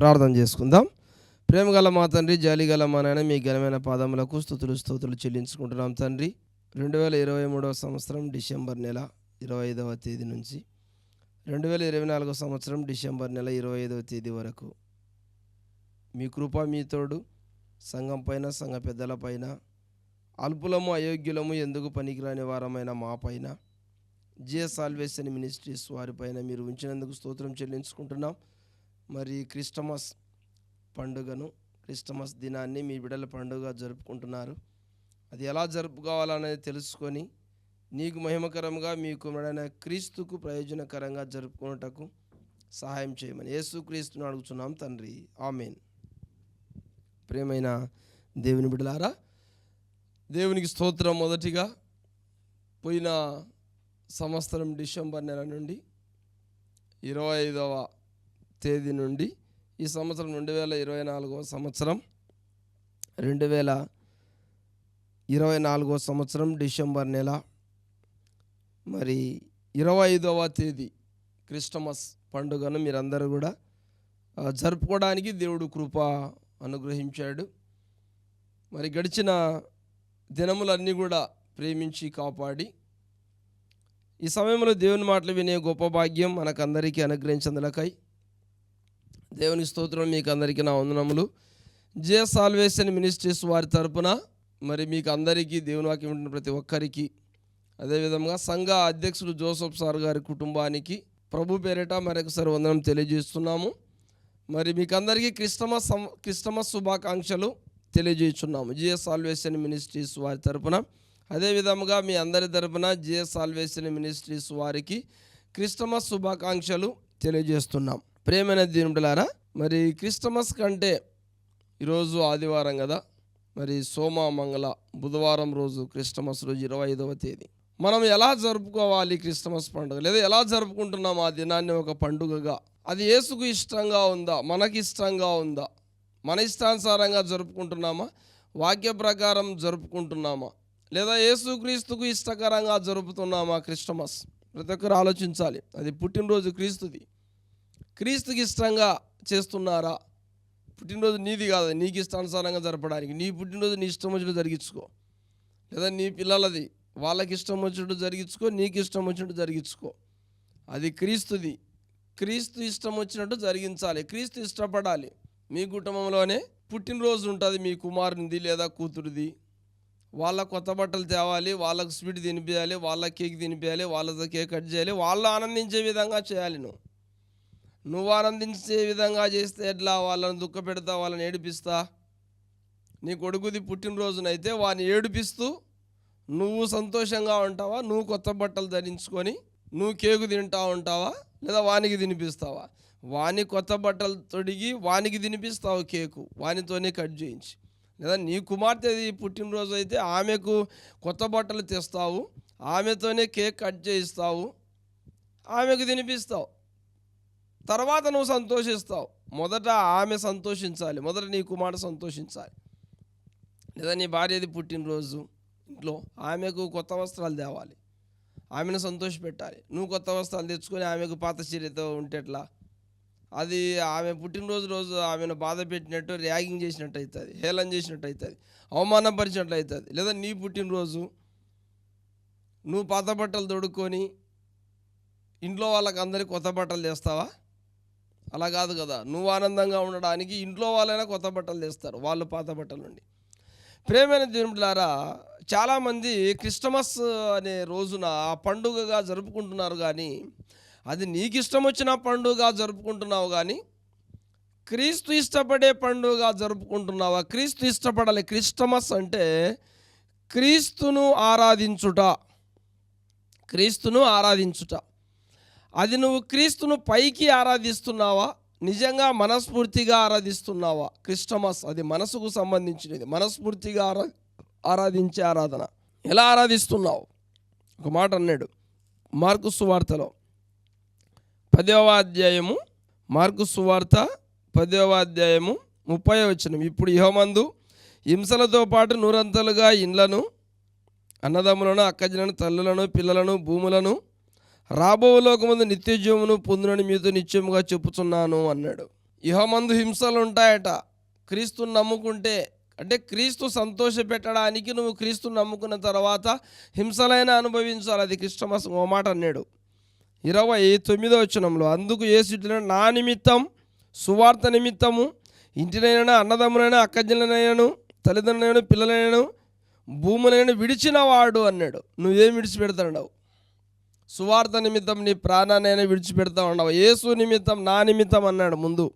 ప్రార్థన చేసుకుందాం. ప్రేమగల మా తండ్రి జాలిగల మా నాయన మీ ఘనమైన పాదములకు స్థుతులు స్తోతులు చెల్లించుకుంటున్నాం తండ్రి. రెండు వేల ఇరవై మూడవ సంవత్సరం డిసెంబర్ నెల ఇరవై ఐదవ తేదీ నుంచి. రెండు వేల ఇరవై నాలుగవ సంవత్సరం డిసెంబర్ నెల ఇరవై ఐదవ తేదీ వరకు. మీ కృప మీ తోడు సంఘం పైన సంఘ పెద్దల పైన అల్పులము అయోగ్యులము ఎందుకు పనికిరాని వారమైన మా పైన జిఎస్ సాల్వేషన్ మినిస్ట్రీస్ వారిపైన మీరు ఉంచినందుకు స్తోత్రం చెల్లించుకుంటున్నాం. మరి క్రిస్టమస్ పండుగను క్రిస్టమస్ దినాన్ని మీ బిడ్డల పండుగ జరుపుకుంటున్నారు. అది ఎలా జరుపుకోవాలనేది తెలుసుకొని నీకు మహిమకరంగా మీ కుమారుడైన క్రీస్తుకు ప్రయోజనకరంగా జరుపుకున్నటకు సహాయం చేయమని యేసుక్రీస్తుని అడుగుతున్నాం తండ్రి. ఆమెన్. ప్రేమైన దేవుని బిడ్డలారా దేవునికి స్తోత్రం మొదటిగా పోయిన సంవత్సరం డిసెంబర్ నెల నుండి ఇరవై ఐదవ తేదీ నుండి ఈ సంవత్సరం రెండు వేల ఇరవై నాలుగవ సంవత్సరం రెండు వేల ఇరవై నాలుగవ సంవత్సరం డిసెంబర్ నెల. మరి ఇరవై ఐదవ తేదీ క్రిస్టమస్ పండుగను మీరందరూ కూడా జరుపుకోవడానికి దేవుడు కృప అనుగ్రహించాడు. మరి గడిచిన దినములన్నీ కూడా ప్రేమించి కాపాడి ఈ సమయంలో దేవుని మాటలు వినే గొప్ప భాగ్యం మనకందరికీ అనుగ్రహించదులకై దేవుని స్తోత్రం మీకు అందరికీ నా వందనములు. జే సాల్వేషన్ మినిస్ట్రీస్ వారి తరపున మరి మీకు అందరికీ దేవుని వాక్యం వింటున్న ప్రతి ఒక్కరికి అదేవిధంగా సంఘ అధ్యక్షుడు జోసఫ్ సార్ గారి కుటుంబానికి ప్రభు పేరిట మరొకసారి వందనం తెలియజేస్తున్నాము. మరి మీకు అందరికీ క్రిస్టమస్ క్రిస్టమస్ శుభాకాంక్షలు తెలియజేస్తున్నాము జిఎస్ సాల్వేషన్ మినిస్ట్రీస్ వారి తరపున. అదేవిధంగా మీ అందరి తరపున జిఎస్ సాల్వేషన్ మినిస్ట్రీస్ వారికి క్రిస్టమస్ శుభాకాంక్షలు తెలియజేస్తున్నాం. ప్రేమైన దీనుడులారా మరి క్రిస్టమస్ కంటే ఈరోజు ఆదివారం కదా మరి సోమ మంగళ బుధవారం రోజు క్రిస్టమస్ రోజు ఇరవై ఐదవ తేదీ. మనం ఎలా జరుపుకోవాలి క్రిస్టమస్ పండుగ? లేదా ఎలా జరుపుకుంటున్నాం ఆ దినాన్ని ఒక పండుగగా? అది యేసుకు ఇష్టంగా ఉందా? మనకి ఇష్టంగా ఉందా? మన ఇష్టానుసారంగా జరుపుకుంటున్నామా? వాక్య ప్రకారం జరుపుకుంటున్నామా? లేదా యేసుక్రీస్తుకు ఇష్టకరంగా జరుపుతున్నామా క్రిస్టమస్? ప్రతి ఒక్కరు ఆలోచించాలి. అది పుట్టినరోజు క్రీస్తుది. క్రీస్తుకి ఇష్టంగా చేస్తున్నారా? పుట్టినరోజు నీది కాదు. నీకు ఇష్టానుసారంగా జరపడానికి. నీ పుట్టినరోజు నీ ఇష్టం వచ్చినట్టు జరిగించుకో. లేదా నీ పిల్లలది వాళ్ళకి ఇష్టం వచ్చినట్టు జరిగించుకో నీకు ఇష్టం వచ్చినట్టు జరిగించుకో. అది క్రీస్తుది. క్రీస్తు ఇష్టం వచ్చినట్టు జరిగించాలి. క్రీస్తు ఇష్టపడాలి. మీ కుటుంబంలోనే పుట్టినరోజు ఉంటుంది మీ కుమారునిది లేదా కూతురుది. వాళ్ళ కొత్త బట్టలు తేవాలి వాళ్ళకు స్వీట్ తినిపించాలి వాళ్ళ కేక్ తినిపించాలి వాళ్ళతో కేక్ కట్ చేయాలి వాళ్ళు ఆనందించే విధంగా చేయాలి నువ్వు. నువ్వు ఆనందించే విధంగా చేస్తే ఎట్లా వాళ్ళని దుఃఖ పెడతా వాళ్ళని ఏడిపిస్తా? నీ కొడుకుది పుట్టినరోజునైతే వాడిని ఏడిపిస్తూ నువ్వు సంతోషంగా ఉంటావా? నువ్వు కొత్త బట్టలు ధరించుకొని నువ్వు కేకు తింటా ఉంటావా? లేదా వానికి తినిపిస్తావా? వాని కొత్త బట్టలు తొడిగి వానికి తినిపిస్తావు కేకు వానితోనే కట్ చేయించి. లేదా నీ కుమార్తెది పుట్టినరోజు అయితే ఆమెకు కొత్త బట్టలు తెస్తావు ఆమెతోనే కేక్ కట్ చేయిస్తావు ఆమెకు తినిపిస్తావు. తర్వాత నువ్వు సంతోషిస్తావు. మొదట ఆమె సంతోషించాలి. మొదట నీ కుమారుడు సంతోషించాలి. లేదా నీ భార్యది పుట్టినరోజు ఇంట్లో ఆమెకు కొత్త వస్త్రాలు తేవాలి. ఆమెను సంతోషపెట్టాలి. నువ్వు కొత్త వస్త్రాలు తెచ్చుకొని ఆమెకు పాత చీరతో ఉంటేట్లా అది ఆమె పుట్టినరోజు రోజు ఆమెను బాధ పెట్టినట్టు ర్యాగింగ్ చేసినట్టు అవుతుంది హేళన చేసినట్టు అవుతుంది అవమానపరిచినట్లు అవుతుంది లేదా నీ పుట్టినరోజు నువ్వు పాత బట్టలు తొడుక్కొని ఇంట్లో వాళ్ళకి అందరికీ కొత్త బట్టలు తెస్తావా? అలా కాదు కదా. నువ్వు ఆనందంగా ఉండడానికి ఇంట్లో వాళ్ళైనా కొత్త బట్టలు తెస్తారు వాళ్ళు పాత బట్టలు నుండి ప్రేమైన దేవుడులారా చాలామంది క్రిస్టమస్ అనే రోజున ఆ పండుగగా జరుపుకుంటున్నారు కానీ అది నీకు ఇష్టం వచ్చిన పండుగ జరుపుకుంటున్నావు కానీ క్రీస్తు ఇష్టపడే పండుగ జరుపుకుంటున్నావా? క్రీస్తు ఇష్టపడాలి. క్రిస్టమస్ అంటే క్రీస్తును ఆరాధించుట. క్రీస్తును ఆరాధించుట. అది నువ్వు క్రీస్తును పైకి ఆరాధిస్తున్నావా? నిజంగా మనస్ఫూర్తిగా ఆరాధిస్తున్నావా? క్రిస్టమస్ అది మనసుకు సంబంధించినది. మనస్ఫూర్తిగా ఆరా ఆరాధించే ఆరాధన. ఎలా ఆరాధిస్తున్నావు? ఒక మాట అన్నాడు మార్కు సువార్తలో. పదవ అధ్యాయము మార్కు సువార్త పదవ అధ్యాయము ముప్పై వచ్చినం ఇప్పుడు యహోమందు హింసలతో పాటు నూరంతలుగా ఇండ్లను అన్నదమ్ములను అక్కజలను తల్లులను పిల్లలను భూములను రాబో లోకమందు నిత్య జీవమును పొందునని మీతో నిత్యముగా చెప్పుచున్నాను అన్నాడు. ఇహమందు హింసలు ఉంటాయట క్రీస్తుని నమ్ముకుంటే అంటే క్రీస్తు సంతోష పెట్టడానికి నువ్వు క్రీస్తుని నమ్ముకున్న తర్వాత హింసలైనా అనుభవించాలి. అది క్రిస్టమస్ ఓ మాట అన్నాడు. ఇరవై తొమ్మిదో వచనంలో అందుకు యేసుడు నా నిమిత్తం సువార్త నిమిత్తము ఇంటినైనా అన్నదమ్ములైనా అక్కజనులైనను తల్లిదండ్రులైన పిల్లలైనను భూములైన విడిచినవాడు అన్నాడు. నువ్వేం విడిచిపెడతాడు సువార్త నిమిత్తం నీ ప్రాణాన్ని విడిచిపెడతా ఉండవు? యేసు నిమిత్తం నా నిమిత్తం అన్నాడు ముందు.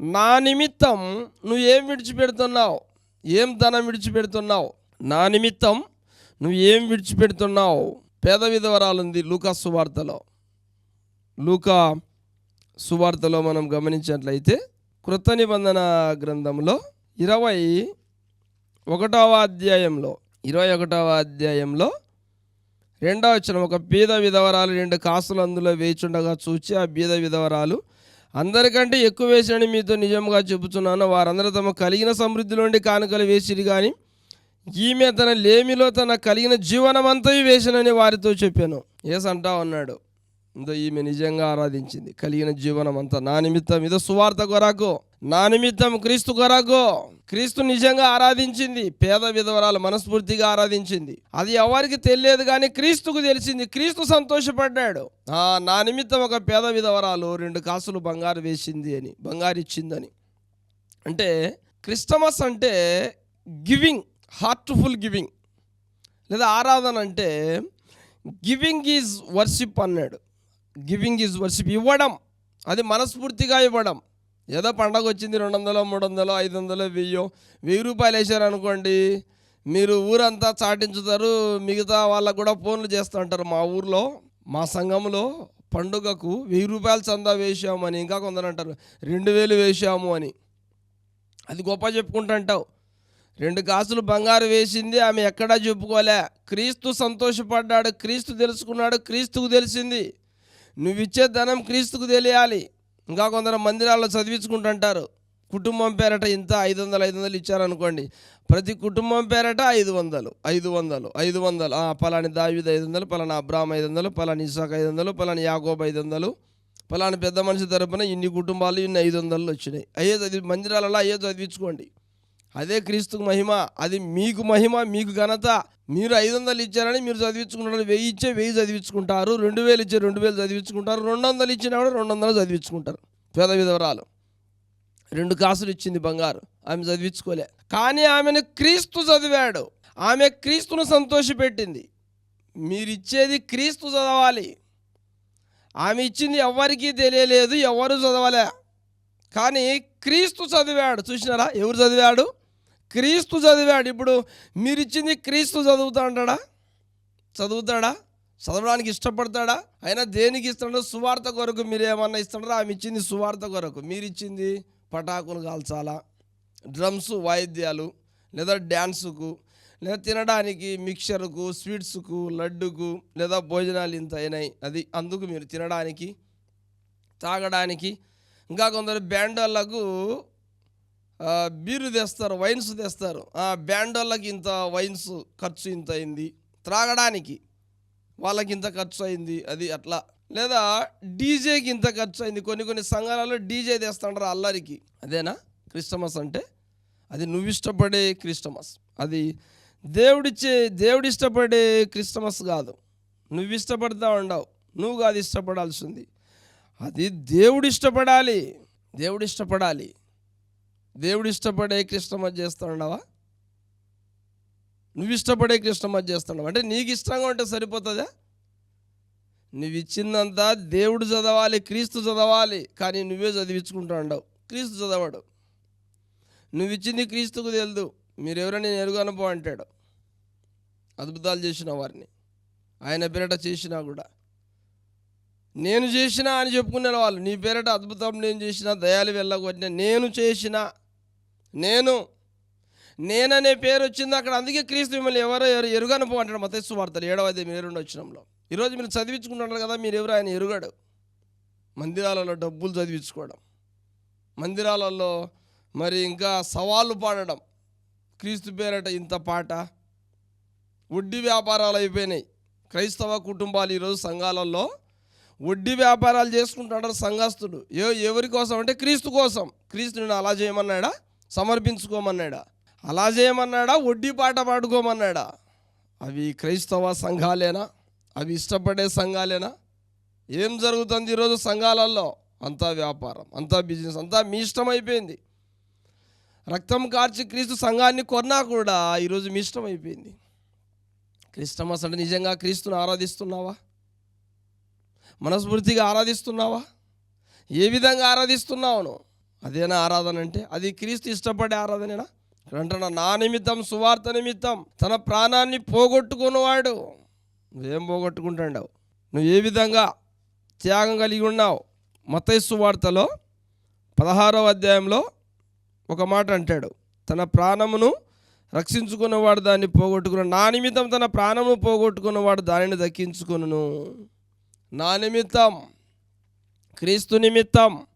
నా నిమిత్తం నువ్వు ఏం విడిచిపెడుతున్నావు? ఏం ధనం విడిచిపెడుతున్నావు? నా నిమిత్తం నువ్వు ఏం విడిచిపెడుతున్నావు? పేద విధవరాలు ఉంది లూకా సువార్తలో. లూకా సువార్తలో మనం గమనించినట్లయితే కృత నిబంధన గ్రంథంలో ఇరవై ఒకటవ అధ్యాయంలో ఇరవై ఒకటవ అధ్యాయంలో రెండవ వచ్చిన ఒక బీద విధవరాలు రెండు కాసులు అందులో వేచుండగా చూచి ఆ బీద విధవరాలు అందరికంటే ఎక్కువ వేసినని మీతో నిజంగా చెబుతున్నాను. వారందరూ తమ కలిగిన సమృద్ధిలోండి కానుకలు వేసిరు కానీ ఈమె తన లేమిలో తన కలిగిన జీవనమంతయు వేసినని వారితో చెప్పాను. ఏస్ ఉన్నాడు. ఇందో ఈమె నిజంగా ఆరాధించింది. కలిగిన జీవనం అంతా నా నిమిత్తం. ఇదో సువార్త కొరకు. నా నిమిత్తం క్రీస్తు కొరకు. క్రీస్తు నిజంగా ఆరాధించింది. పేద విధవరాలు మనస్ఫూర్తిగా ఆరాధించింది. అది ఎవరికి తెలియదు కానీ క్రీస్తుకు తెలిసింది. క్రీస్తు సంతోషపడ్డాడు. నా నిమిత్తం ఒక పేద విధవరాలు రెండు కాసులు బంగారు వేసింది అని బంగారు ఇచ్చిందని. అంటే క్రిస్టమస్ అంటే గివింగ్ హార్ట్ఫుల్ గివింగ్ లేదా ఆరాధన అంటే గివింగ్ ఈజ్ వర్షిప్ అన్నాడు. గివింగ్ ఈజ్ వర్షిప్ ఇవ్వడం. అది మనస్ఫూర్తిగా ఇవ్వడం. ఏదో పండగ వచ్చింది రెండు వందలు మూడు వందలు ఐదు వందలు వెయ్యో వెయ్యి రూపాయలు వేసారు అనుకోండి మీరు ఊరంతా చాటించుతారు మిగతా వాళ్ళకు కూడా ఫోన్లు చేస్తూ ఉంటారు. మా ఊర్లో మా సంఘంలో పండుగకు వెయ్యి రూపాయలు చందా వేసాము అని ఇంకా కొందరు అంటారు రెండు వేలు వేసాము అని. అది గొప్ప చెప్పుకుంటుంటావు రెండు కాసులు బంగారు వేసింది ఆమె ఎక్కడా చెప్పుకోలే. క్రీస్తు సంతోషపడ్డాడు క్రీస్తు తెలుసుకున్నాడు క్రీస్తుకు తెలిసింది. నువ్వు ఇచ్చే ధనం క్రీస్తుకు తెలియాలి. ఇంకా కొందరు మందిరాల్లో చదివించుకుంటుంటారు. కుటుంబం పేరట ఇంత ఐదు వందలు ఐదు వందలు ఇచ్చారనుకోండి. ప్రతి కుటుంబం పేరట ఐదు వందలు ఐదు వందలు ఐదు వందలు. పలాని దావిద ఐదు వందలు పలానా అబ్రాహ్మ ఐదు వందలు పలాని ఇసాక్ ఐదు వందలు పలాని యాకోబ్ ఐదు వందలు పలాని పెద్ద మనిషి తరపున ఇన్ని కుటుంబాలు ఇన్ని ఐదు వందలు వచ్చినాయి. అయ్యే చదివి మందిరాలలో అయ్యే చదివించుకోండి. అదే క్రీస్తుకు మహిమ అది మీకు మహిమ మీకు ఘనత. మీరు ఐదు వందలు ఇచ్చారని మీరు చదివించుకుంటారు వెయ్యి ఇచ్చే వెయ్యి చదివించుకుంటారు రెండు వేలు ఇచ్చే రెండు వేలు చదివించుకుంటారు రెండు వందలు ఇచ్చినా కూడా రెండు వందలు చదివించుకుంటారు. పేద విధవరాలు రెండు కాసులు ఇచ్చింది బంగారు ఆమె చదివించుకోలే. కానీ ఆమెను క్రీస్తు చదివాడు. ఆమె క్రీస్తును సంతోషపెట్టింది. మీరు ఇచ్చేది క్రీస్తు చదవాలి. ఆమె ఇచ్చింది ఎవరికీ తెలియలేదు ఎవరు చదవలే. కానీ క్రీస్తు చదివాడు. చూసినారా? ఎవరు చదివాడు? క్రీస్తు చదివాడు. ఇప్పుడు మీరు ఇచ్చింది క్రీస్తు చదువుతా అంటాడా? చదువుతాడా? చదవడానికి ఇష్టపడతాడా? అయినా దేనికి ఇస్తాడో సువార్త కొరకు మీరు ఏమన్నా ఇస్తాడో ఆమె ఇచ్చింది సువార్త కొరకు. మీరు ఇచ్చింది పటాకులు కాల్చాలా? డ్రమ్స్ వాయిద్యాలు లేదా డ్యాన్సుకు లేదా తినడానికి మిక్చర్కు స్వీట్స్కు లడ్డుకు లేదా భోజనాలు ఇంత అయినాయి. అది అందుకు మీరు తినడానికి తాగడానికి. ఇంకా కొందరు బ్యాండోళ్ళకు బీరు తెస్తారు వైన్స్ తెస్తారు. ఆ బ్యాండోళ్ళకి ఇంత వైన్స్ ఖర్చు ఇంత అయింది. త్రాగడానికి వాళ్ళకి ఇంత ఖర్చు అయింది అది అట్లా. లేదా డీజేకి ఇంత ఖర్చు అయింది. కొన్ని కొన్ని సంఘాలలో డీజే తెస్తుంటారు అల్లరికి. అదేనా? క్రిస్టమస్ అంటే అది నువ్వు ఇష్టపడే క్రిస్టమస్. అది దేవుడిచ్చే దేవుడు ఇష్టపడే క్రిస్టమస్ కాదు. నువ్వు ఇష్టపడతా ఉండవు. నువ్వు కాదు ఇష్టపడాల్సింది. అది దేవుడు ఇష్టపడాలి దేవుడు ఇష్టపడాలి దేవుడు ఇష్టపడే క్రిస్టమస్ చేస్తూ నువ్వు ఇష్టపడే క్రిస్టమస్ చేస్తున్నావు అంటే నీకు ఇష్టంగా ఉంటే సరిపోతుందా? నువ్వు ఇచ్చిందంతా దేవుడు చదవాలి క్రీస్తు చదవాలి కానీ నువ్వే చదివించుకుంటూ ఉండవు. క్రీస్తు చదవడు. నువ్వు ఇచ్చింది క్రీస్తుకు తెలుదు. మీరెవరైనా నేను ఎరుగనుపో అంటాడు. అద్భుతాలు చేసిన వారిని. ఆయన పేరట చేసినా కూడా. నేను చేసినా అని చెప్పుకునే వాళ్ళు. నీ పేరట అద్భుతం నేను చేసిన దయాలు వెళ్ళగొట్టిన నేను చేసిన నేను నేననే పేరు వచ్చింది అక్కడ. అందుకే క్రీస్తు మిమ్మల్ని ఎవరో ఎరుగను ఎరుగనుపో అంటాడు మతస్సు వార్తలు ఏడవది మీరు రెండు వచ్చినంలో. ఈరోజు మీరు చదివించుకుంటున్నారు కదా మీరు ఎవరు ఆయన ఎరుగాడు. మందిరాలలో డబ్బులు చదివించుకోవడం మందిరాలలో మరి ఇంకా సవాళ్ళు పాడడం. క్రీస్తు పేరట ఇంత పాట. వడ్డీ వ్యాపారాలు అయిపోయినాయి. క్రైస్తవ కుటుంబాలు ఈరోజు సంఘాలలో వడ్డీ వ్యాపారాలు చేసుకుంటాడు సంఘస్థుడు ఏ ఎవరి కోసం అంటే క్రీస్తు కోసం. క్రీస్తుని అలా చేయమన్నాడా? సమర్పించుకోమన్నాడా? అలా చేయమన్నాడా? వడ్డీ పాట పాడుకోమన్నాడా? అవి క్రైస్తవ సంఘాలేనా? అవి ఇష్టపడే సంఘాలేనా? ఏం జరుగుతుంది ఈరోజు సంఘాలలో అంతా వ్యాపారం అంతా బిజినెస్ అంతా మీ ఇష్టం అయిపోయింది. రక్తం కార్చి క్రీస్తు సంఘాన్ని కొన్నా కూడా ఈరోజు మీ ఇష్టం అయిపోయింది. క్రిస్టమస్ అంటే నిజంగా క్రీస్తుని ఆరాధిస్తున్నావా? మనస్ఫూర్తిగా ఆరాధిస్తున్నావా? ఏ విధంగా ఆరాధిస్తున్నావు నువ్వు? అదేనా ఆరాధన అంటే? అది క్రీస్తు ఇష్టపడే ఆరాధనేనా? ఇక్కడ అంటున్నా నా నిమిత్తం సువార్త నిమిత్తం తన ప్రాణాన్ని పోగొట్టుకున్నవాడు. నువ్వేం పోగొట్టుకుంటావు నువ్వు ఏ విధంగా త్యాగం కలిగి ఉన్నావు? మతైస్సు వార్తలో పదహారవ అధ్యాయంలో ఒక మాట అంటాడు. తన ప్రాణమును రక్షించుకున్నవాడు దాన్ని పోగొట్టుకున్న నా నిమిత్తం తన ప్రాణమును పోగొట్టుకున్నవాడు దానిని దక్కించుకును నా నిమిత్తం క్రీస్తు నిమిత్తం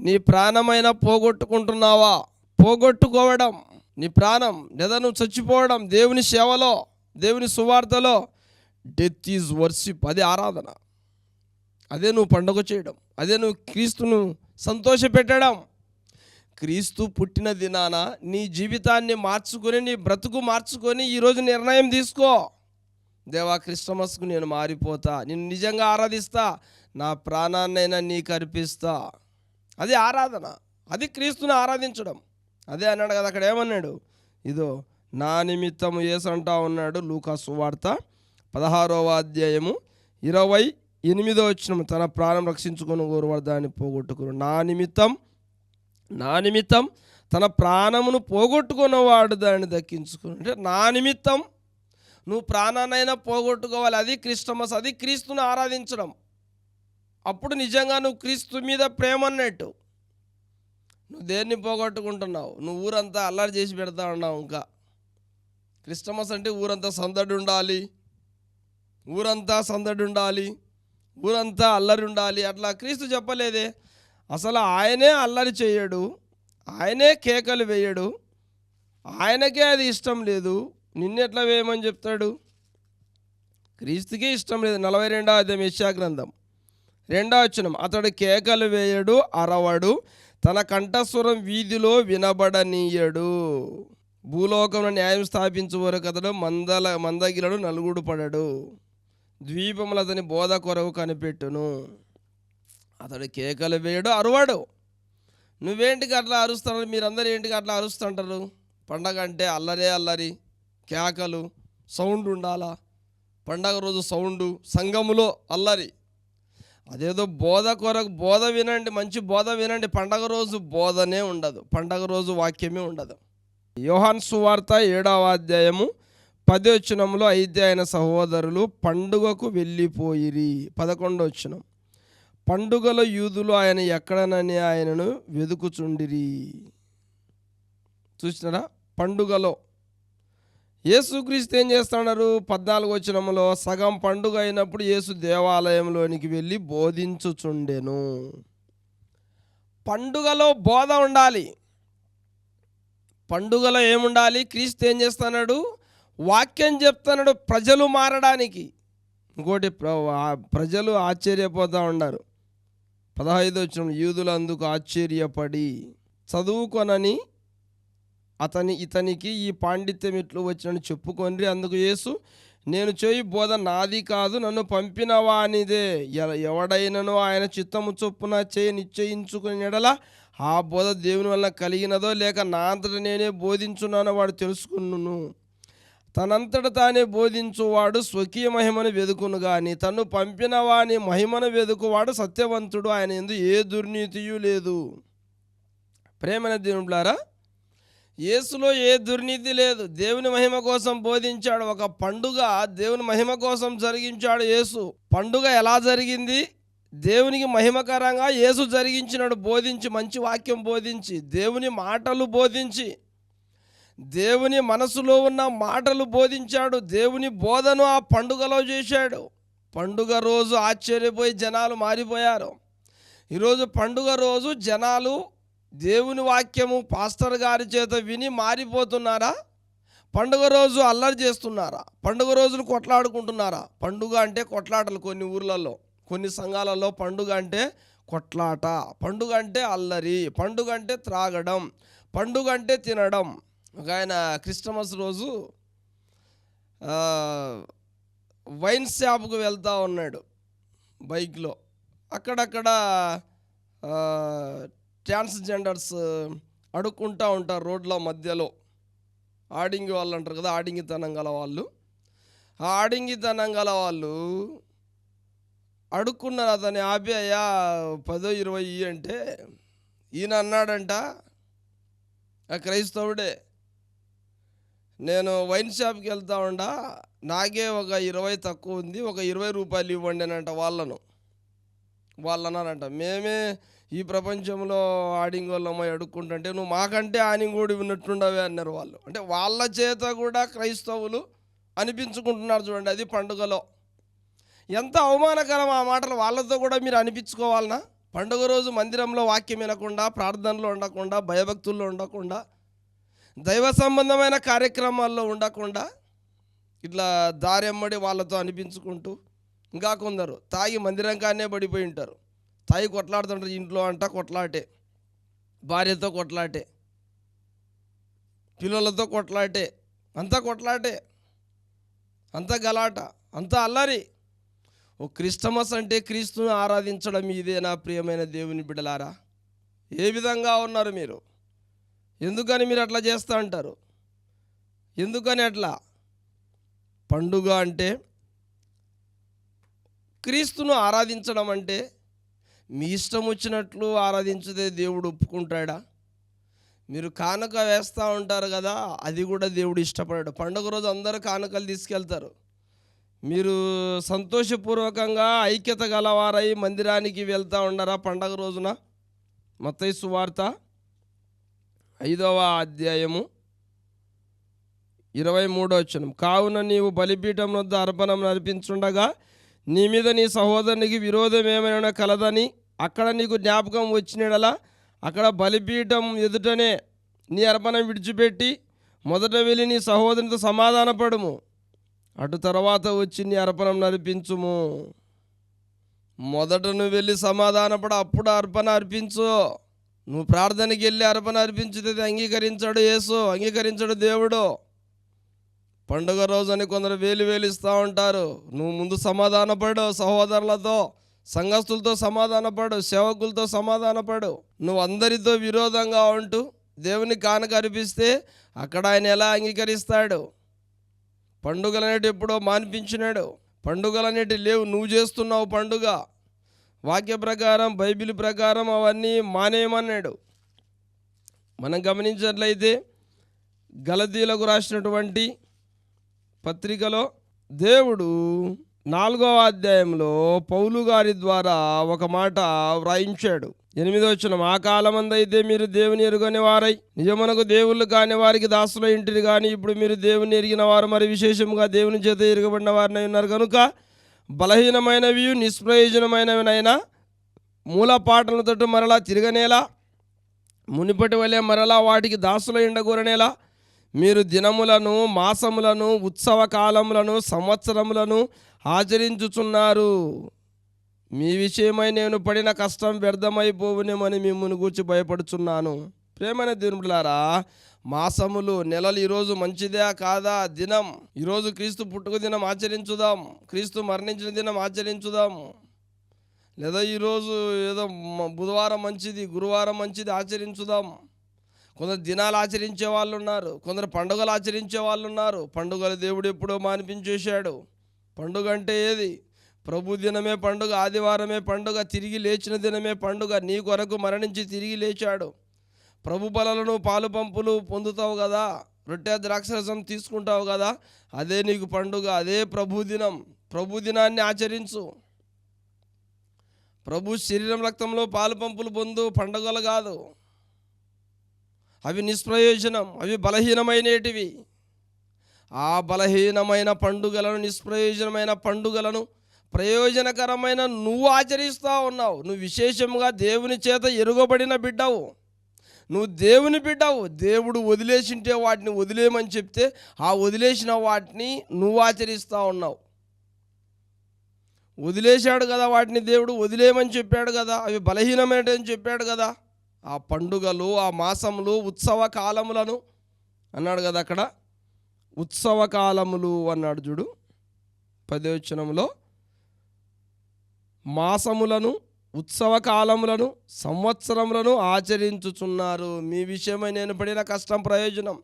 నీ ప్రాణమైన పోగొట్టుకుంటున్నావా? పోగొట్టుకోవడం నీ ప్రాణం లేదా నువ్వు చచ్చిపోవడం దేవుని సేవలో దేవుని సువార్తలో. డెత్ ఈజ్ వర్షిప్ అదే ఆరాధన. అదే నువ్వు పండుగ చేయడం. అదే నువ్వు క్రీస్తును సంతోషపెట్టడం. క్రీస్తు పుట్టిన దినాన నీ జీవితాన్ని మార్చుకొని నీ బ్రతుకు మార్చుకొని ఈరోజు నిర్ణయం తీసుకో. దేవా క్రిస్టమస్కు నేను మారిపోతా. నేను నిజంగా ఆరాధిస్తా. నా ప్రాణాన్నైనా నీకు అర్పిస్తా. అది ఆరాధన. అది క్రీస్తుని ఆరాధించడం. అదే అన్నాడు కదా అక్కడ ఏమన్నాడు? ఇదో నా నిమిత్తము ఏసు ఉన్నాడు లూకా సువార్త పదహారవ అధ్యాయము ఇరవై ఎనిమిదో వచ్చిన తన ప్రాణం రక్షించుకొని గోరువాడు దాన్ని పోగొట్టుకుని నా నిమిత్తం నా నిమిత్తం తన ప్రాణమును పోగొట్టుకున్నవాడు దాన్ని దక్కించుకుని అంటే నా నిమిత్తం నువ్వు ప్రాణాన్నైనా పోగొట్టుకోవాలి. అది క్రిస్టమస్ అది క్రీస్తుని ఆరాధించడం. అప్పుడు నిజంగా నువ్వు క్రీస్తు మీద ప్రేమ అన్నట్టు. నువ్వు దేన్ని పోగొట్టుకుంటున్నావు? నువ్వు ఊరంతా అల్లరి చేసి పెడతా ఉన్నావు ఇంకా. క్రిస్టమస్ అంటే ఊరంతా సందడి ఉండాలి. ఊరంతా సందడి ఉండాలి. ఊరంతా అల్లరి ఉండాలి. అట్లా క్రీస్తు చెప్పలేదే. అసలు ఆయనే అల్లరి చేయడు. ఆయనే కేకలు వేయడు. ఆయనకే అది ఇష్టం లేదు. నిన్నెట్లా వేయమని చెప్తాడు? క్రీస్తుకే ఇష్టం లేదు. నలభై రెండవ అదే యెషయా గ్రంథం. రెండో వచనం అతడు కేకలు వేయడు అరవడు తన కంఠస్వరం వీధిలో వినబడనీయడు. భూలోకంలో న్యాయం స్థాపించే వరకు అతడు మందల మందగిలడు నలుగుడు పడడు. ద్వీపములు అతని బోధ కొరకు కనిపెట్టును. అతడు కేకలు వేయడు అరవడు. నువ్వేంటికి అట్లా అరుస్తున్నారు? మీరందరూ ఏంటికి అట్లా అరుస్తుంటారు? పండగ అంటే అల్లరే అల్లరి కేకలు సౌండ్ ఉండాలా? పండగ రోజు సౌండు సంఘములో అల్లరి. అదేదో బోధ కొరకు బోధ వినండి మంచి బోధ వినండి. పండగ రోజు బోధనే ఉండదు. పండగ రోజు వాక్యమే ఉండదు. యోహాన్ సువార్త ఏడవ అధ్యాయము పది అయితే ఆయన సహోదరులు పండుగకు వెళ్ళిపోయిరి. పదకొండు వచనం. పండుగల యూదులు ఆయన ఎక్కడనని ఆయనను వెదుకుచుండిరి. చూసినారా? పండుగలో యేసుక్రీస్తు ఏం చేస్తున్నారు పద్నాలుగు వచనంలో సగం పండుగ అయినప్పుడు యేసు దేవాలయంలోనికి వెళ్ళి బోధించుచుండెను. పండుగలో బోధ ఉండాలి. పండుగలో ఏముండాలి? క్రీస్తు ఏం చేస్తున్నాడు? వాక్యం చెప్తున్నాడు ప్రజలు మారడానికి. ఇంకోటి ప్ర- ప్రజలు ఆశ్చర్యపోతూ ఉన్నారు. పదహైదు వచ్చిన యూదులు అందుకు ఆశ్చర్యపడి చదువుకొనని అతని ఇతనికి ఈ పాండిత్యం ఇట్లు వచ్చినని చెప్పుకొని అందుకు యేసు నేను చేయి బోధ నాది కాదు నన్ను పంపిన వానిదే. ఎవడైనను ఆయన చిత్తము చొప్పున చేయి నిశ్చయించుకుని ఎడల ఆ బోధ దేవుని వల్ల కలిగినదో లేక నా అంతట నేనే బోధించున్నానో వాడు తెలుసుకును తనంతట తానే బోధించువాడు స్వకీయ మహిమను వెదుకును గాని తను పంపిన వాని మహిమను వెదుకువాడు సత్యవంతుడు. ఆయన ఎందు ఏ దుర్నీతియు లేదు. ప్రేమన దేవుడులారా యేసులో ఏ దుర్నీతి లేదు. దేవుని మహిమ కోసం బోధించాడు. ఒక పండుగ దేవుని మహిమ కోసం జరిగించాడు యేసు. పండుగ ఎలా జరిగింది? దేవునికి మహిమకరంగా యేసు జరిగించినాడు. బోధించి మంచి వాక్యం బోధించి దేవుని మాటలు బోధించి దేవుని మనసులో ఉన్న మాటలు బోధించాడు. దేవుని బోధను ఆ పండుగలో చేశాడు. పండుగ రోజు ఆశ్చర్యపోయి జనాలు మారిపోయారు. ఈరోజు పండుగ రోజు జనాలు దేవుని వాక్యము పాస్టర్ గారి చేత విని మారిపోతున్నారా? పండుగ రోజు అల్లరి చేస్తున్నారా? పండుగ రోజులు కొట్లాడుకుంటున్నారా? పండుగ అంటే కొట్లాటలు కొన్ని ఊర్లలో కొన్ని సంఘాలలో పండుగ అంటే కొట్లాట పండుగ అంటే అల్లరి పండుగ అంటే త్రాగడం పండుగ అంటే తినడం. ఒక ఆయన క్రిస్టమస్ రోజు వైన్ షాప్కు వెళ్తా ఉన్నాడు బైక్లో. అక్కడక్కడ ట్రాన్స్జెండర్స్ అడుక్కుంటూ ఉంటారు రోడ్ల మధ్యలో. ఆడింగి వాళ్ళు అంటారు కదా ఆడింగితనం గల వాళ్ళు. ఆ ఆడింగితనం గల వాళ్ళు అడుక్కున్నారు అతని ఆపి అయ్యా పదో ఇరవై అంటే. ఈయన అన్నాడంట ఆ క్రైస్తవుడే నేను వైన్ షాప్కి వెళ్తా ఉండా నాకే ఒక ఇరవై తక్కువ ఉంది ఒక ఇరవై రూపాయలు ఇవ్వండి అనంట వాళ్ళను. వాళ్ళు అన్నారంట మేమే ఈ ప్రపంచంలో ఆడింగోళ్ళమై అడుక్కుంటుంటే నువ్వు మాకంటే ఆనింగోడి ఉన్నట్టుండవే అన్నారు వాళ్ళు. అంటే వాళ్ళ చేత కూడా క్రైస్తవులు అనిపించుకుంటున్నారు చూడండి అది పండుగలో. ఎంత అవమానకరం ఆ మాటలు వాళ్ళతో కూడా మీరు అనిపించుకోవాలనా? పండుగ రోజు మందిరంలో వాక్యం వినకుండా ప్రార్థనలో ఉండకుండా భయభక్తుల్లో ఉండకుండా దైవ సంబంధమైన కార్యక్రమాల్లో ఉండకుండా ఇట్లా దారెమ్మడి వాళ్ళతో అనిపించుకుంటూ ఇంకా కొందరు తాగి మందిరం కానే పడిపోయి ఉంటారు. తాయి కొట్లాడుతుంటారు ఇంట్లో అంట కొట్లాటే. భార్యతో కొట్లాటే. పిల్లలతో కొట్లాటే. అంతా కొట్లాటే. అంతా గలాట. అంతా అల్లరి. ఓ క్రిస్టమస్ అంటే క్రీస్తుని ఆరాధించడం ఇదే నా ప్రియమైన దేవుని బిడ్డలారా. ఏ విధంగా ఉన్నారు మీరు? ఎందుకని మీరు అట్లా చేస్తూ అంటారు? ఎందుకని అట్లా? పండుగ అంటే క్రీస్తును ఆరాధించడం అంటే మీ ఇష్టం వచ్చినట్లు ఆరాధించితే దేవుడు ఒప్పుకుంటాడా? మీరు కానుక వేస్తూ ఉంటారు కదా అది కూడా దేవుడు ఇష్టపడాడు. పండుగ రోజు అందరూ కానుకలు తీసుకెళ్తారు. మీరు సంతోషపూర్వకంగా ఐక్యత గలవారై మందిరానికి వెళ్తూ ఉన్నారా పండగ రోజున? మతైసు సువార్త ఐదవ అధ్యాయము ఇరవై మూడో వచనం. కావున నీవు బలిపీఠం వద్ద అర్పణం నడిపించుండగా నీ మీద నీ సహోదరునికి విరోధం ఏమైనా కలదని అక్కడ నీకు జ్ఞాపకం వచ్చినడలా అక్కడ బలిపీఠం ఎదుటనే నీ అర్పణం విడిచిపెట్టి మొదట వెళ్ళి నీ సహోదరునితో సమాధానపడుము. అటు తర్వాత వచ్చి నీ అర్పణం నడిపించుము. మొదట నువ్వు వెళ్ళి సమాధానపడ అప్పుడు అర్పణ అర్పించు. నువ్వు ప్రార్థనకి వెళ్ళి అర్పణ అర్పించితే అంగీకరించాడు యేసు అంగీకరించాడు దేవుడు. పండుగ రోజని కొందరు వేలు వేలిస్తూ ఉంటారు. నువ్వు ముందు సమాధానపడు సహోదరులతో సంఘస్థులతో సమాధానపడు సేవకులతో సమాధానపడు. నువ్వు అందరితో విరోధంగా ఉంటూ దేవుని కానుక అర్పిస్తే అక్కడ ఆయన ఎలా అంగీకరిస్తాడు? పండుగలనేటి ఎప్పుడో మాన్పించినాడు. పండుగలనేటి లేవు నువ్వు చేస్తున్నావు పండుగ. వాక్య ప్రకారం బైబిల్ ప్రకారం అవన్నీ మానేయమన్నాడు. మనం గమనించినట్లయితే గలదీలకు రాసినటువంటి పత్రికలో దేవుడు నాలుగవ అధ్యాయంలో పౌలు గారి ద్వారా ఒక మాట వ్రాయించాడు. ఎనిమిదో వచ్చిన ఆ కాలమందైతే మీరు దేవుని ఎరుగని వారై నిజమునకు దేవుళ్ళు కాని వారికి దాసుల ఇంటిని కానీ ఇప్పుడు మీరు దేవుని ఎరిగిన వారు మరి విశేషంగా దేవుని చేత ఎరగబడిన వారిని ఉన్నారు. కనుక బలహీనమైనవి నిష్ప్రయోజనమైనవినైనా మూల పాటలతో మరలా తిరగనేలా మునిపటి వలె మరలా వాటికి దాసుల ఇండగూరనేలా మీరు దినములను మాసములను ఉత్సవ కాలములను సంవత్సరములను ఆచరించుచున్నారు. మీ విషయమై నేను పడిన కష్టం వ్యర్థమైపోవునేమని మిమ్మల్ని గూర్చి భయపడుచున్నాను. ప్రేమైన దేవుడులారా మాసములు నెలలు ఈరోజు మంచిదే కాదా? దినం ఈరోజు క్రీస్తు పుట్టుక దినం ఆచరించుదాం. క్రీస్తు మరణించిన దినం ఆచరించుదాం. లేదా ఈరోజు ఏదో బుధవారం మంచిది గురువారం మంచిది ఆచరించుదాం. కొందరు దినాలు ఆచరించే వాళ్ళు ఉన్నారు కొందరు పండుగలు ఆచరించే వాళ్ళు ఉన్నారు. పండుగలు దేవుడు ఎప్పుడో మానిపించేశాడు. పండుగ అంటే ఏది? ప్రభు దినమే పండుగ ఆదివారమే పండుగ తిరిగి లేచిన దినమే పండుగ. నీ కొరకు మరణించి తిరిగి లేచాడు. ప్రభు బలలను పాలు పంపులు పొందుతావు కదా? రొట్టె ద్రాక్షరసం తీసుకుంటావు కదా? అదే నీకు పండుగ అదే ప్రభు దినం. ప్రభు దినాన్ని ఆచరించు. ప్రభు శరీరం రక్తంలో పాలు పంపులు పొందు పండుగలు కాదు. అవి నిష్ప్రయోజనం అవి బలహీనమైనటివి. ఆ బలహీనమైన పండుగలను నిష్ప్రయోజనమైన పండుగలను ప్రయోజనకరమైన నువ్వు ఆచరిస్తూ ఉన్నావు. నువ్వు విశేషంగా దేవుని చేత ఎరుగబడిన బిడ్డవు. నువ్వు దేవుని బిడ్డవు. దేవుడు వదిలేసింటే వాటిని వదిలేయమని చెప్తే ఆ వదిలేసిన వాటిని నువ్వు ఆచరిస్తూ ఉన్నావు. వదిలేశాడు కదా వాటిని దేవుడు వదిలేయమని చెప్పాడు కదా అవి బలహీనమైనటని చెప్పాడు కదా. ఆ పండుగలు ఆ మాసములు ఉత్సవ కాలములను అన్నాడు కదా అక్కడ. ఉత్సవ కాలములు అన్నాడు చూడు. పదవచనంలో మాసములను ఉత్సవ కాలములను సంవత్సరములను ఆచరించుచున్నారు. మీ విషయమై నేను పడిన కష్టం ప్రయోజనం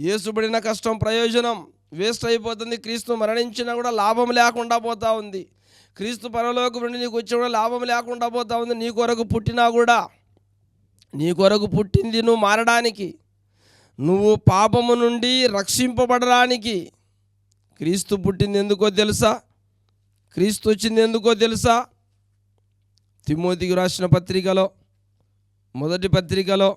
ఏసుబడిన కష్టం ప్రయోజనం వేస్ట్ అయిపోతుంది. క్రీస్తు మరణించినా కూడా లాభం లేకుండా పోతా ఉంది. క్రీస్తు పరలోకి నుండి నీకు వచ్చి కూడా లాభం లేకుండా పోతా ఉంది. నీ కొరకు పుట్టినా కూడా నీ కొరకు పుట్టింది నువ్వు మారడానికి. నువ్వు పాపము నుండి రక్షింపబడడానికి. క్రీస్తు పుట్టింది ఎందుకో తెలుసా? క్రీస్తు వచ్చింది ఎందుకో తెలుసా? తిమోతికి రాసిన పత్రికలో మొదటి పత్రికలో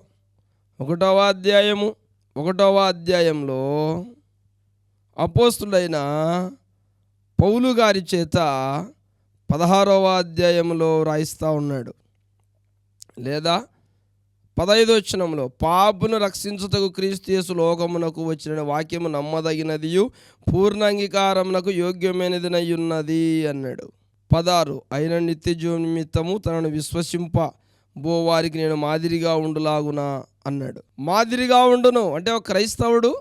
ఒకటవ అధ్యాయము ఒకటవ అధ్యాయంలో అపోస్తుడైన పౌలు గారి చేత పదహారవ అధ్యాయంలో రాయిస్తూ ఉన్నాడు. లేదా పదైదోచనంలో పాపును రక్షించుటకు క్రీస్తు యేసు లోకమునకు వచ్చిన వాక్యము నమ్మదగినదియు పూర్ణాంగీకారమునకు యోగ్యమైనదినై ఉన్నది అన్నాడు. పదారు అయిన నిత్య నిమిత్తము తనను విశ్వసింప బో వారికి నేను మాదిరిగా ఉండులాగునా అన్నాడు. మాదిరిగా ఉండును అంటే ఒక క్రైస్తవుడు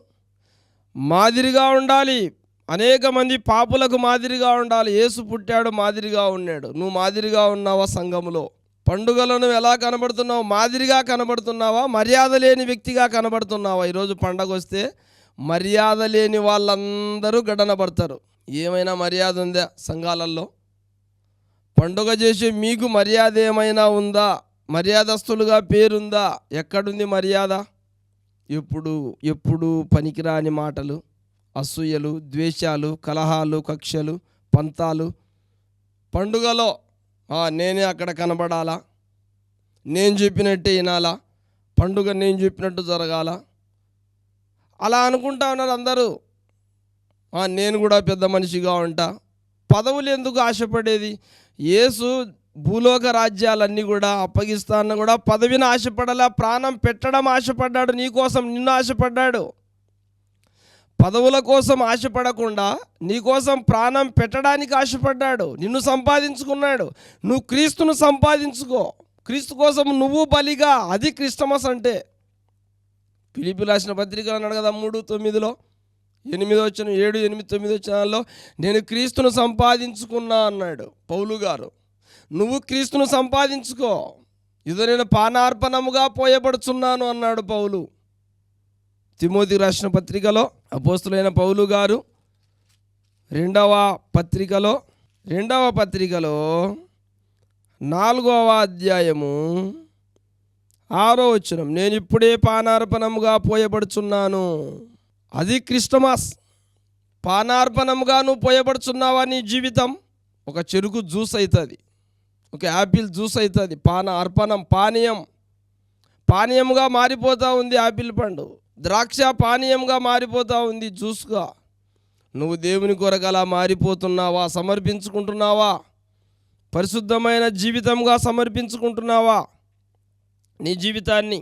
మాదిరిగా ఉండాలి. అనేక మంది పాపులకు మాదిరిగా ఉండాలి. యేసు పుట్టాడు మాదిరిగా ఉన్నాడు. నువ్వు మాదిరిగా ఉన్నావా సంఘములో? పండుగలను ఎలా కనబడుతున్నావు? మాదిరిగా కనబడుతున్నావా? మర్యాద లేని వ్యక్తిగా కనబడుతున్నావా? ఈరోజు పండగ వస్తే మర్యాద లేని వాళ్ళందరూ గడనబడతారు ఏమైనా మర్యాద ఉందా సంఘాలలో పండుగ చేసే మీకు మర్యాద ఏమైనా ఉందా? మర్యాదస్తులుగా పేరుందా? ఎక్కడుంది మర్యాద? ఎప్పుడు ఎప్పుడు పనికిరాని మాటలు అసూయలు ద్వేషాలు కలహాలు కక్షలు పంతాలు పండుగలో నేనే అక్కడ కనబడాలా? నేను చెప్పినట్టే వినాలా? పండుగ నేను చెప్పినట్టు జరగాల? అలా అనుకుంటా ఉన్నారు అందరూ. నేను కూడా పెద్ద మనిషిగా ఉంటా. పదవులు ఎందుకు ఆశపడేది? యేసు భూలోక రాజ్యాలన్నీ కూడా అప్పగిస్తాన్న కూడా పదవిని ఆశపడలా ప్రాణం పెట్టడం ఆశపడ్డాడు నీ కోసం నిన్ను ఆశపడ్డాడు. పదవుల కోసం ఆశపడకుండా నీకోసం ప్రాణం పెట్టడానికి ఆశపడ్డాడు. నిన్ను సంపాదించుకున్నాడు. నువ్వు క్రీస్తును సంపాదించుకో. క్రీస్తు కోసం నువ్వు బలిగా అది క్రిస్టమస్ అంటే. పిలిపి రాసిన పత్రిక అన్నాడు కదా మూడు తొమ్మిదిలో. ఎనిమిది వచ్చిన ఏడు ఎనిమిది తొమ్మిది వచ్చినాల్లో నేను క్రీస్తును సంపాదించుకున్నా అన్నాడు పౌలు గారు. నువ్వు క్రీస్తును సంపాదించుకో. ఇదో నేను పానార్పణముగా పోయబడుచున్నాను అన్నాడు పౌలు. తిమోతి రాసిన పత్రికలో అపోస్తులైన పౌలు గారు రెండవ పత్రికలో రెండవ పత్రికలో నాలుగవ అధ్యాయము ఆరో వచనం నేను ఇప్పుడే పానార్పణముగా పోయబడుచున్నాను. అది క్రిస్టమాస్. పానార్పణముగా నువ్వు పోయబడుచున్నావా నీ జీవితం? ఒక చెరుకు జ్యూస్ అవుతుంది ఒక యాపిల్ జ్యూస్ అవుతుంది పాన అర్పణం పానీయం. పానీయముగా మారిపోతూ ఉంది యాపిల్ పండు. ద్రాక్ష పానీయంగా మారిపోతూ ఉంది జ్యూస్గా. నువ్వు దేవుని కొరకు అలా మారిపోతున్నావా? సమర్పించుకుంటున్నావా? పరిశుద్ధమైన జీవితంగా సమర్పించుకుంటున్నావా? నీ జీవితాన్ని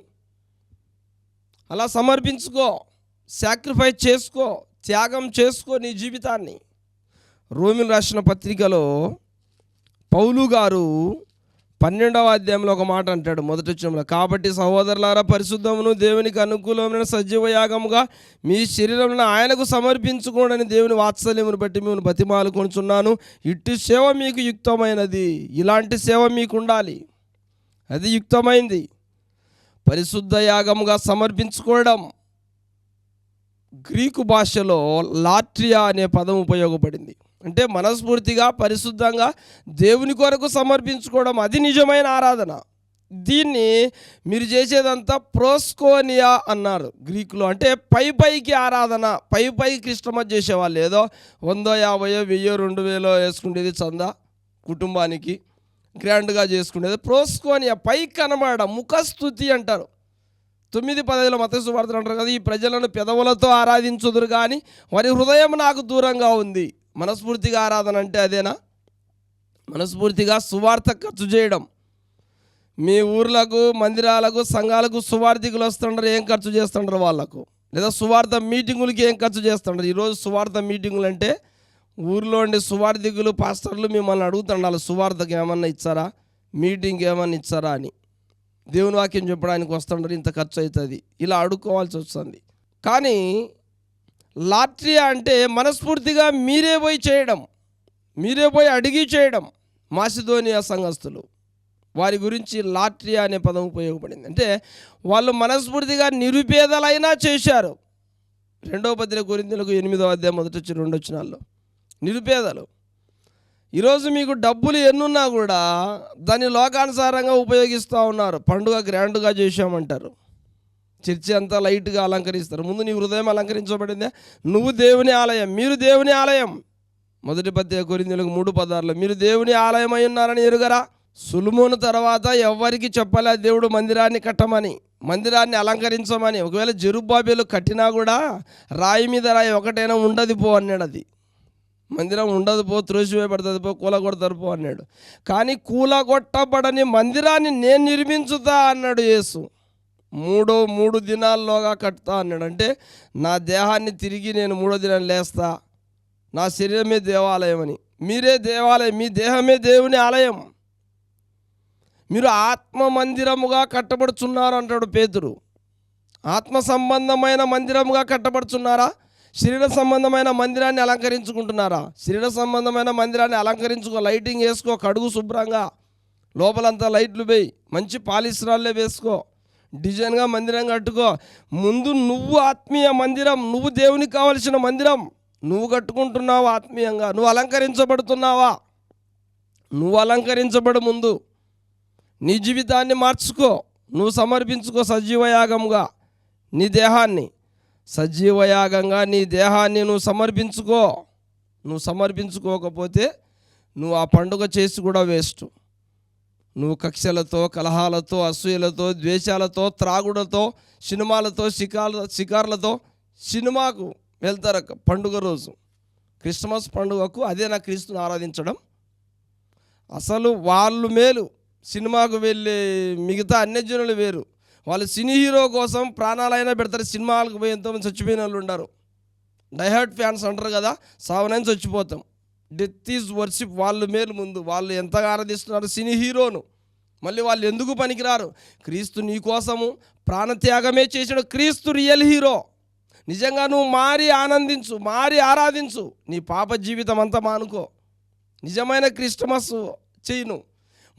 అలా సమర్పించుకో సాక్రిఫైస్ చేసుకో త్యాగం చేసుకో నీ జీవితాన్ని. రోమిల్ రాసిన పత్రికలో పౌలు గారు పన్నెండవ అధ్యాయంలో ఒక మాట అంటాడు మొదటి వచ్చినంలో కాబట్టి సహోదరులారా పరిశుద్ధమును దేవునికి అనుకూలమైన సజీవ యాగముగా మీ శరీరంలో ఆయనకు సమర్పించుకోండి దేవుని వాత్సల్యమును బట్టి మేము బతిమాలుకొనుచున్నాను. ఇట్టి సేవ మీకు యుక్తమైనది. ఇలాంటి సేవ మీకు ఉండాలి అది యుక్తమైంది. పరిశుద్ధ యాగముగా సమర్పించుకోవడం గ్రీకు భాషలో లాట్రియా అనే పదం ఉపయోగపడింది. అంటే మనస్ఫూర్తిగా పరిశుద్ధంగా దేవుని కొరకు సమర్పించుకోవడం అది నిజమైన ఆరాధన. దీన్ని మీరు చేసేదంతా ప్రోస్కోనియా అన్నారు గ్రీకులో. అంటే పై పైకి ఆరాధన పై పైకి క్రిస్టమస్ చేసేవాళ్ళు. ఏదో వందో యాభయో వెయ్యో రెండు వేలో వేసుకునేది చందా కుటుంబానికి గ్రాండ్గా చేసుకునేది. ప్రోస్కోనియా పైకి కనబడ ముఖస్థుతి అంటారు. తొమ్మిది పదవిలో మత సువార్తలు అంటారు కదా ఈ ప్రజలను పెదవులతో ఆరాధించుదురు కానీ వారి హృదయం నాకు దూరంగా ఉంది. మనస్ఫూర్తిగా ఆరాధన అంటే అదేనా? మనస్ఫూర్తిగా సువార్త ఖర్చు చేయడం. మీ ఊర్లకు మందిరాలకు సంఘాలకు సువార్థికులు వస్తుంటారు ఏం ఖర్చు చేస్తుంటారు వాళ్ళకు? లేదా సువార్త మీటింగులకి ఏం ఖర్చు చేస్తుంటారు ఈరోజు సువార్త మీటింగులు అంటే ఊర్లో ఉండే సువార్థికులు పాస్టర్లు మిమ్మల్ని అడుగుతుండాలి సువార్తకు ఏమన్నా ఇచ్చారా? మీటింగ్ ఏమన్నా ఇచ్చారా అని. దేవుని వాక్యం చెప్పడానికి వస్తుంటారు ఇంత ఖర్చు అవుతుంది. ఇలా అడుక్కోవాల్సి వస్తుంది. కానీ లాట్రియా అంటే మనస్ఫూర్తిగా మీరే పోయి చేయడం మీరే పోయి అడిగి చేయడం మాసిధోనియా సంఘస్థులు. వారి గురించి లాటరీ అనే పదం ఉపయోగపడింది. అంటే వాళ్ళు మనస్ఫూర్తిగా నిరుపేదలైనా చేశారు. రెండవ పత్రిక గురింతలకు ఎనిమిదో అధ్యాయం మొదటి వచ్చి రెండు వచ్చినాల్లో నిరుపేదలు. ఈరోజు మీకు డబ్బులు ఎన్నున్నా కూడా దాన్ని లోకానుసారంగా ఉపయోగిస్తూ ఉన్నారు. పండుగ గ్రాండ్గా చేశామంటారు. చర్చి అంతా లైట్గా అలంకరిస్తారు. ముందు నీ హృదయం అలంకరించబడిందే. నువ్వు దేవుని ఆలయం మీరు దేవుని ఆలయం. మొదటి పత్రిక కొరిందులకు మూడు పదార్లు. మీరు దేవుని ఆలయం అయి ఉన్నారని ఎరుగరా? సులుమును తర్వాత ఎవరికి చెప్పలే దేవుడు మందిరాన్ని కట్టమని మందిరాన్ని అలంకరించమని. ఒకవేళ జరుబాబేలు కట్టినా కూడా రాయి మీద రాయి ఒకటైనా ఉండదు పో అన్నాడు అది. మందిరం ఉండదు పో త్రోసివేయబడుతుంది పో కూల కొడతారు పో అన్నాడు. కానీ కూల కొట్టబడని మందిరాన్ని నేను నిర్మించుతా అన్నాడు యేసు. మూడో మూడు దినాల్లోగా కట్టుతా అన్నాడు. అంటే నా దేహాన్ని తిరిగి నేను మూడో దినాన్ని లేస్తా. నా శరీరమే దేవాలయం అని మీరే దేవాలయం మీ దేహమే దేవుని ఆలయం. మీరు ఆత్మ మందిరముగా కట్టబడుచున్నారు అంటాడు పేతురు. ఆత్మ సంబంధమైన మందిరముగా కట్టబడుచున్నారా? శరీర సంబంధమైన మందిరాన్ని అలంకరించుకుంటున్నారా? శరీర సంబంధమైన మందిరాన్ని అలంకరించుకో లైటింగ్ వేసుకో కడుగు శుభ్రంగా. లోపలంతా లైట్లు వేయి మంచి పాలిష్ వేసుకో. డిజైన్గా మందిరం కట్టుకో. ముందు నువ్వు ఆత్మీయ మందిరం నువ్వు దేవునికి కావలసిన మందిరం. నువ్వు కట్టుకుంటున్నావు ఆత్మీయంగా? నువ్వు అలంకరించబడుతున్నావా? నువ్వు అలంకరించబడు ముందు. నీ జీవితాన్ని మార్చుకో. నువ్వు సమర్పించుకో సజీవయాగంగా నీ దేహాన్ని. సజీవయాగంగా నీ దేహాన్ని నువ్వు సమర్పించుకో. నువ్వు సమర్పించుకోకపోతే నువ్వు ఆ పండుగ చేసి కూడా వేస్ట్. నువ్వు కక్షలతో కలహాలతో అసూయలతో ద్వేషాలతో త్రాగుడతో సినిమాలతో షికార్ల షికార్లతో సినిమాకు వెళ్తారు పండుగ రోజు. క్రిస్మస్ పండుగకు అదే నా క్రీస్తుని ఆరాధించడం. అసలు వాళ్ళు మేలు. సినిమాకు వెళ్ళే మిగతా అన్యజనులు వేరు. వాళ్ళు సినీ హీరో కోసం ప్రాణాలైనా పెడతారు. సినిమాలకు పోయి ఎంతోమంది చచ్చిపోయిన వాళ్ళు ఉండరు. డైహార్ట్ ఫ్యాన్స్ అంటారు కదా సావనైనా చచ్చిపోతాం. డెత్ ఈజ్ వర్షిప్ వాళ్ళు మేలు ముందు. వాళ్ళు ఎంతగా ఆరాధిస్తున్నారు సినీ హీరోను. మళ్ళీ వాళ్ళు ఎందుకు పనికిరారు? క్రీస్తు నీ కోసము ప్రాణత్యాగమే చేసాడు క్రీస్తు రియల్ హీరో. నిజంగా నువ్వు మారి ఆనందించు మారి ఆరాధించు. నీ పాప జీవితం అంతా మానుకో. నిజమైన క్రిస్టమస్ చెయ్యి నువ్వు.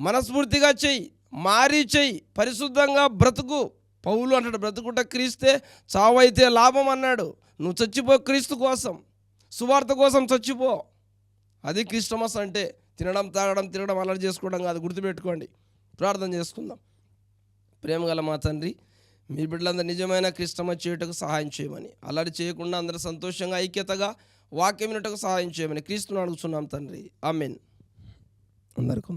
మనస్ఫూర్తిగా చెయ్యి మారి చెయ్యి పరిశుద్ధంగా బ్రతుకు. పౌలు అంటాడు బ్రతుకుట క్రీస్తే చావైతే లాభం అన్నాడు. నువ్వు చచ్చిపో క్రీస్తు కోసం. సువార్త కోసం చచ్చిపో. అది క్రిస్టమస్ అంటే తినడం తాగడం తినడం అలర్ చేసుకోవడం కాదు గుర్తుపెట్టుకోండి. ప్రార్థన చేసుకుందాం. ప్రేమ గల మా తండ్రి మీ బిడ్డలందరూ నిజమైన క్రిస్టమస్ చేయుటకు సహాయం చేయమని అల్లరి చేయకుండా అందరూ సంతోషంగా ఐక్యతగా వాక్యం వినటకు సహాయం చేయమని క్రీస్తుని అడుగుతున్నాం తండ్రి. ఆమెన్. అందరికీ